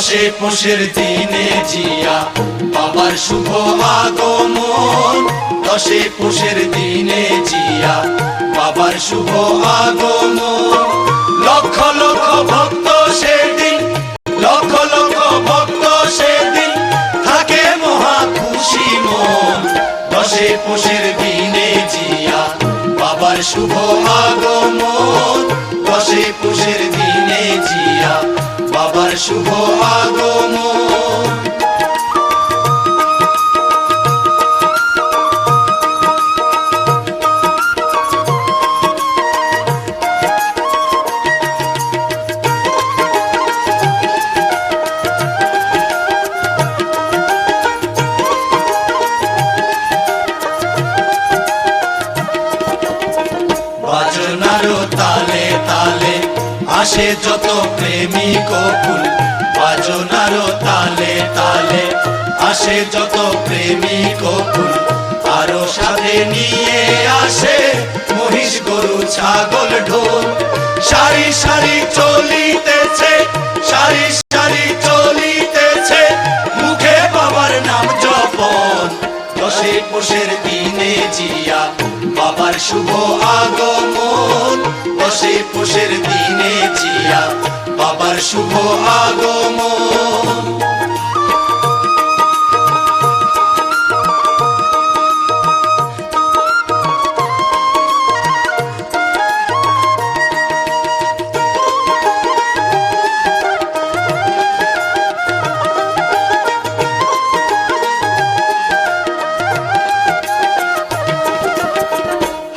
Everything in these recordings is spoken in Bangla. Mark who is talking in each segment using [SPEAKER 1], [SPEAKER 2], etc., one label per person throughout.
[SPEAKER 1] পোষের দিনে জিয়া বাবার শুভ আগমন। দশে পোষের দিনে জিয়া, বাবার শুভ আগমন। লক্ষ লক্ষ ভক্ত সেদিন, লক্ষ লক্ষ ভক্ত সেদিন থাকে মহা খুশি মন। দশে পোষের দিনে জিয়া, বাবার শুভ আগমন। দশে পোষের শুভ আগমন। বাজনারও তালে তালে আসে যত প্রেমিক ফুল বাজনারও তালে তালে, আসে যত প্রেমিক ফুল আরও সাথে নিয়ে আসে মহিষ গরু, ছাগল, ঢোল। সারি সারি চলিতেছে, সারি সারি চলিতেছে, মুখে বাবার নাম জপন। দশে পোষের দিনে জিয়া, বাবার শুভ আগমন। শুভ আগমন।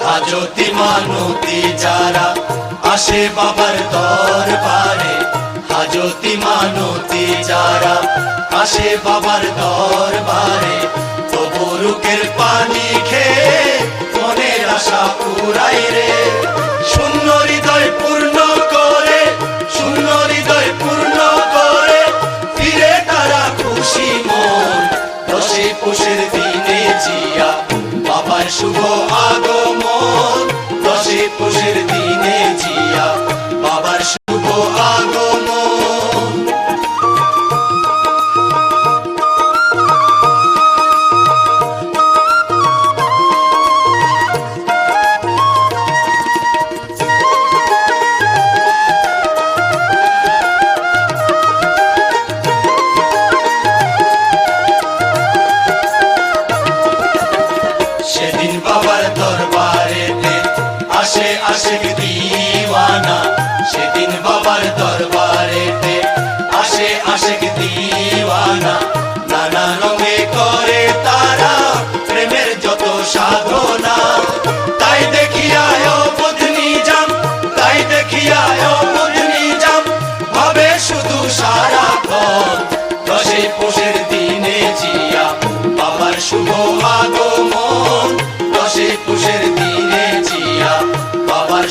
[SPEAKER 1] হাজতি মানতি যারা আসে বাবার দরবারে হাজতি মানতি যারা আসে বাবার দরবারে তবরুকের পানি খেয়ে মনের আশা পুরাই রে। শূন্য হৃদয় পূর্ণ করে, শূন্য হৃদয় পূর্ণ করে, ফিরে তারা খুশি মন দশে পুষের দিনে জিয়া বাবার শুভ বাবার দরবারেতে আসে আসে দিওয়ানা। সেদিন বাবার দরবারেতে আসে আসে দিওয়ানা।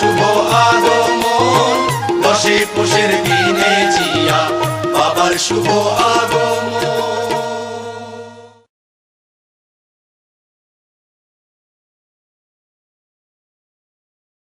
[SPEAKER 1] শুভ আগমন। দশে পুষের দিনে জিয়া বাবার শুভ আগমন।